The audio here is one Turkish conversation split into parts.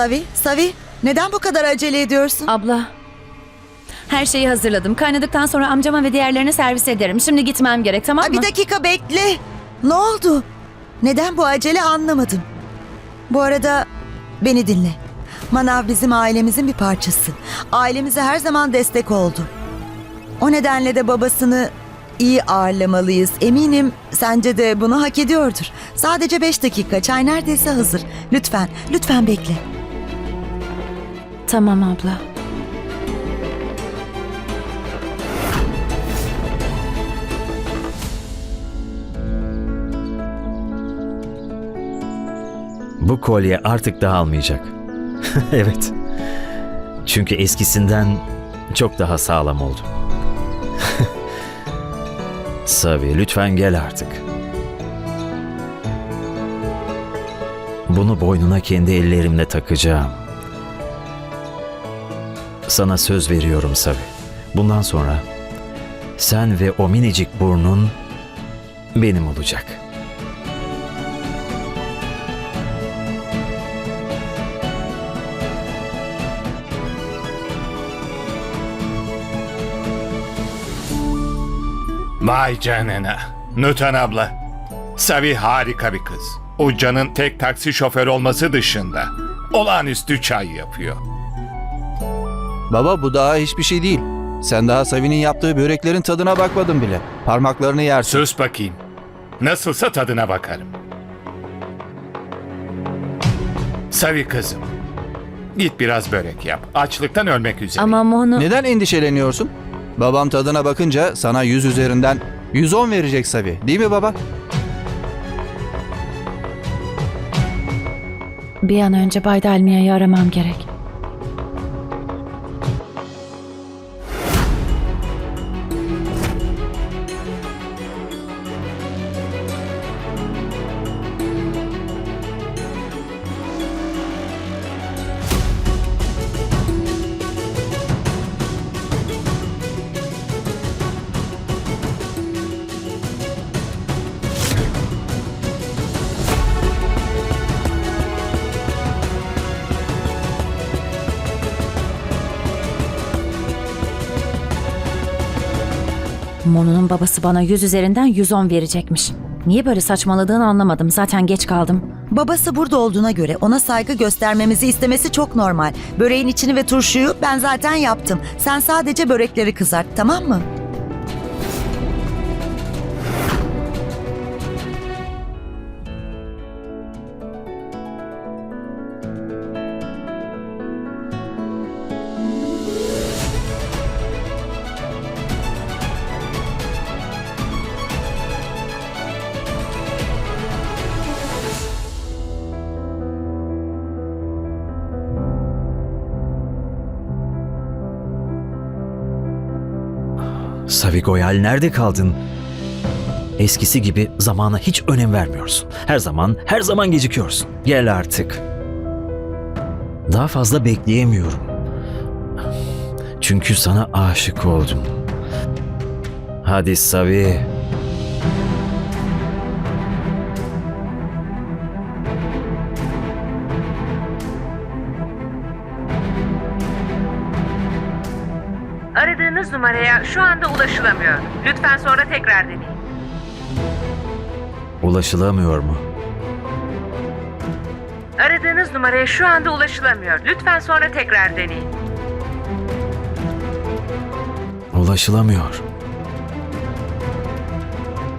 Savi, Savi neden bu kadar acele ediyorsun? Abla. Her şeyi hazırladım. Kaynadıktan sonra amcama ve diğerlerine servis ederim. Şimdi gitmem gerek tamam mı? bir dakika bekle. Ne oldu? Neden bu acele anlamadım. Bu arada beni dinle. Manav bizim ailemizin bir parçası. Ailemize her zaman destek oldu. O nedenle de babasını iyi ağırlamalıyız. Eminim sence de bunu hak ediyordur. Sadece beş dakika. Çay neredeyse hazır. Lütfen, lütfen bekle. Tamam abla. Bu kolye artık dağılmayacak. evet. Çünkü eskisinden çok daha sağlam oldu. Savi lütfen gel artık. Bunu boynuna kendi ellerimle takacağım. Sana söz veriyorum Savi. Bundan sonra sen ve o minicik burnun benim olacak. Vay canına. Nüten abla. Savi harika bir kız. O canın tek taksi şoförü olması dışında. Olağanüstü çay yapıyor. Baba bu daha hiçbir şey değil. Sen daha Savi'nin yaptığı böreklerin tadına bakmadın bile. Parmaklarını yersin. Sus bakayım. Nasılsa tadına bakarım. Savi kızım. Git biraz börek yap. Açlıktan ölmek üzere. Ama Monu... Neden endişeleniyorsun? Babam tadına bakınca sana 100 üzerinden 110 verecek Savi. Değil mi baba? Bir an önce Bay Dalmia'yı aramam gerek. Monu'nun babası bana 100 üzerinden 110 verecekmiş. Niye böyle saçmaladığını anlamadım. Zaten geç kaldım. Babası burada olduğuna göre ona saygı göstermemizi istemesi çok normal. Böreğin içini ve turşuyu ben zaten yaptım. Sen sadece börekleri kızart tamam mı? Savi Goyal nerede kaldın? Eskisi gibi zamana hiç önem vermiyorsun. Her zaman, her zaman gecikiyorsun. Gel artık. Daha fazla bekleyemiyorum. Çünkü sana aşık oldum. Hadi Savi. Ulaşılamıyor. Lütfen sonra tekrar deneyin. Ulaşılamıyor mu? Aradığınız numaraya şu anda ulaşılamıyor. Lütfen sonra tekrar deneyin. Ulaşılamıyor.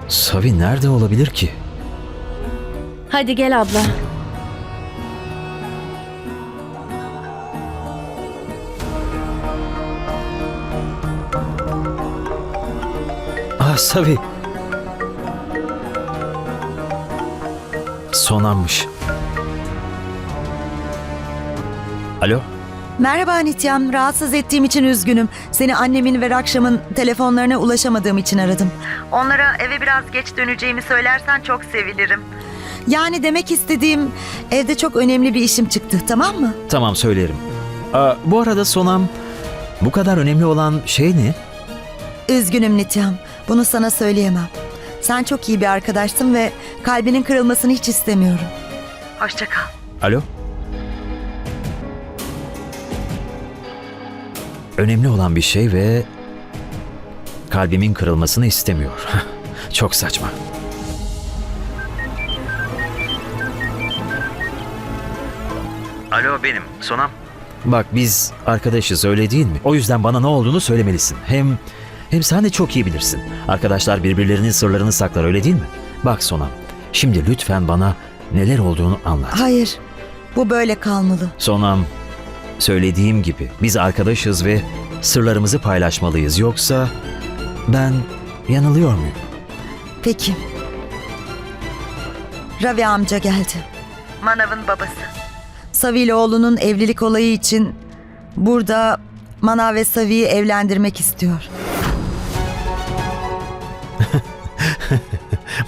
Savi nerede olabilir ki? Hadi gel abla. Ah Savi. Sonanmış. Alo? Merhaba Nityam, rahatsız ettiğim için üzgünüm. Seni annemin ve Rakşam'ın telefonlarına ulaşamadığım için aradım. Onlara eve biraz geç döneceğimi söylersen çok sevinirim. Yani demek istediğim evde çok önemli bir işim çıktı tamam mı? Tamam söylerim. Aa, bu arada Sonam, bu kadar önemli olan şey ne? Üzgünüm Nityam, bunu sana söyleyemem. Sen çok iyi bir arkadaşsın ve kalbinin kırılmasını hiç istemiyorum. Hoşça kal. Alo? Önemli olan bir şey ve kalbimin kırılmasını istemiyor. çok saçma. Alo benim, Sonam. Bak biz arkadaşız öyle değil mi? O yüzden bana ne olduğunu söylemelisin. Hem hem sen de çok iyi bilirsin. Arkadaşlar birbirlerinin sırlarını saklar öyle değil mi? Bak Sonam. Şimdi lütfen bana neler olduğunu anlat. Hayır. Bu böyle kalmalı. Sonam, söylediğim gibi biz arkadaşız ve sırlarımızı paylaşmalıyız. Yoksa ben yanılıyor muyum? Peki. Ravi amca geldi. Manav'ın babası. Savi oğlunun evlilik olayı için burada Manav ve Savi'yi evlendirmek istiyor.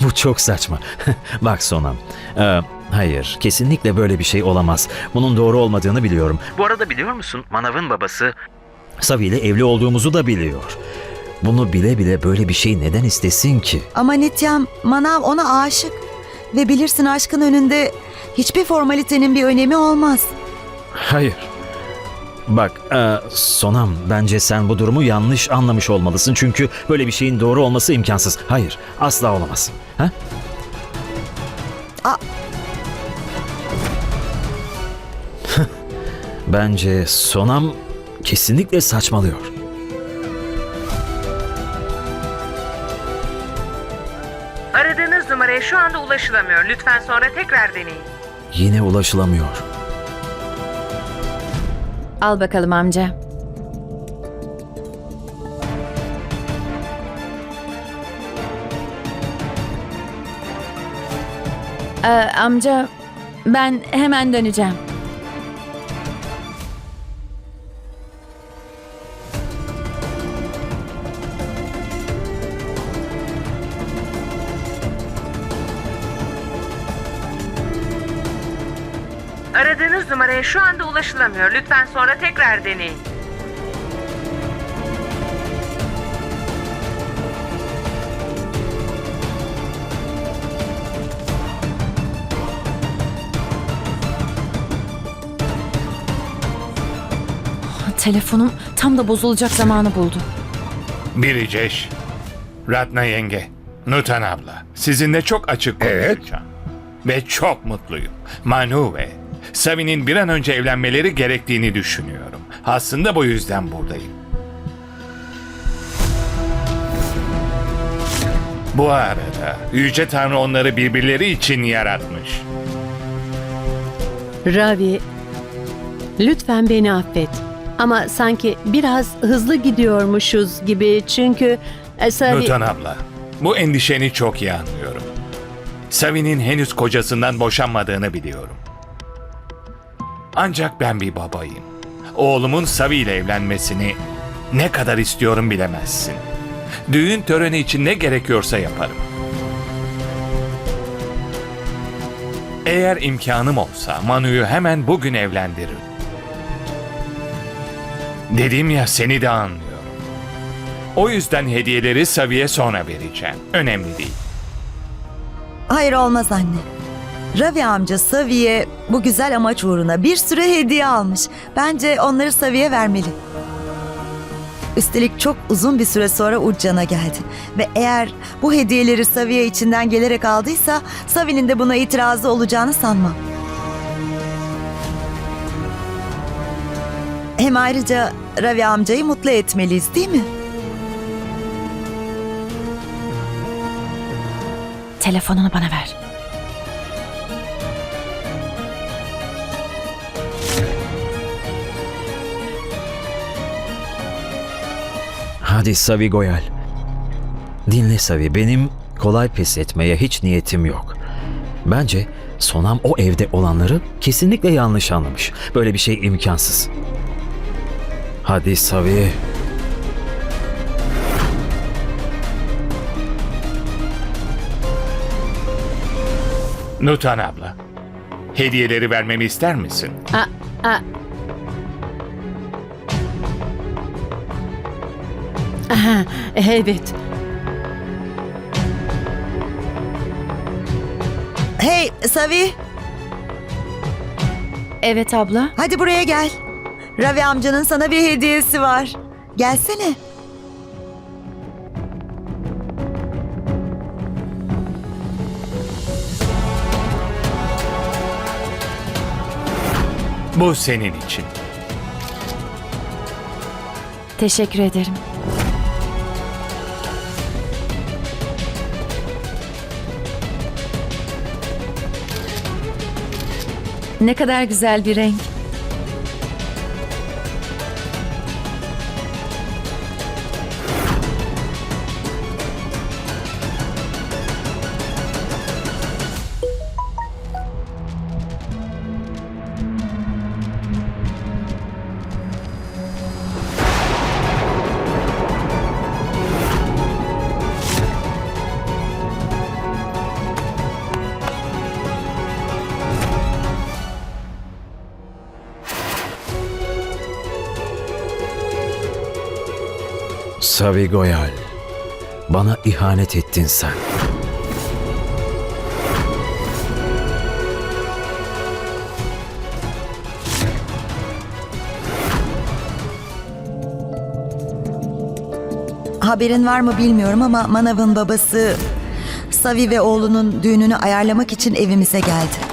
Bu çok saçma. Bak Sonam, e, hayır kesinlikle böyle bir şey olamaz. Bunun doğru olmadığını biliyorum. Bu arada biliyor musun Manav'ın babası Savi ile evli olduğumuzu da biliyor. Bunu bile bile böyle bir şey neden istesin ki? Ama Nityam, Manav ona aşık. Ve bilirsin aşkın önünde hiçbir formalitenin bir önemi olmaz. Hayır. Bak e, Sonam bence sen bu durumu yanlış anlamış olmalısın. Çünkü böyle bir şeyin doğru olması imkansız. Hayır asla olamaz. Ha? Aa. bence Sonam kesinlikle saçmalıyor. Aradığınız numaraya şu anda ulaşılamıyor. Lütfen sonra tekrar deneyin. Yine ulaşılamıyor. Al bakalım amca. Ee, amca ben hemen döneceğim. Aradığınız numaraya şu anda ulaşılamıyor. Lütfen sonra tekrar deneyin. Telefonum tam da bozulacak zamanı buldu. Biriceş, Ratna yenge, Nutan abla. Sizinle çok açık konuşacağım. Ve çok mutluyum. Manu ve Savi'nin bir an önce evlenmeleri gerektiğini düşünüyorum. Aslında bu yüzden buradayım. Bu arada Yüce Tanrı onları birbirleri için yaratmış. Ravi, lütfen beni affet. Ama sanki biraz hızlı gidiyormuşuz gibi çünkü e, Savi... Nutan abla, bu endişeni çok iyi anlıyorum. Savi'nin henüz kocasından boşanmadığını biliyorum. Ancak ben bir babayım. Oğlumun Savi ile evlenmesini ne kadar istiyorum bilemezsin. Düğün töreni için ne gerekiyorsa yaparım. Eğer imkanım olsa Manu'yu hemen bugün evlendiririm. Dedim ya seni de anlıyorum. O yüzden hediyeleri Savi'ye sonra vereceğim. Önemli değil. Hayır olmaz anne. Ravi amca Savi'ye bu güzel amaç uğruna bir sürü hediye almış. Bence onları Savi'ye vermeli. Üstelik çok uzun bir süre sonra Uccan'a geldi. Ve eğer bu hediyeleri Savi'ye içinden gelerek aldıysa Savi'nin de buna itirazı olacağını sanmam. Hem ayrıca Ravi amcayı mutlu etmeliyiz değil mi? Telefonunu bana ver. Hadi Savi Goyal. Dinle Savi benim kolay pes etmeye hiç niyetim yok. Bence Sonam o evde olanları kesinlikle yanlış anlamış. Böyle bir şey imkansız. Hadi Savi. Nutan abla, hediyeleri vermemi ister misin? Aa, aa. Aha, evet. Hey Savi Evet abla. hadi buraya gel. Ravi amcanın sana bir hediyesi var. Gelsene. Bu senin için. Teşekkür ederim. Ne kadar güzel bir renk. Savi Goyal, bana ihanet ettin sen. Haberin var mı bilmiyorum ama Manav'ın babası Savi ve oğlunun düğününü ayarlamak için evimize geldi.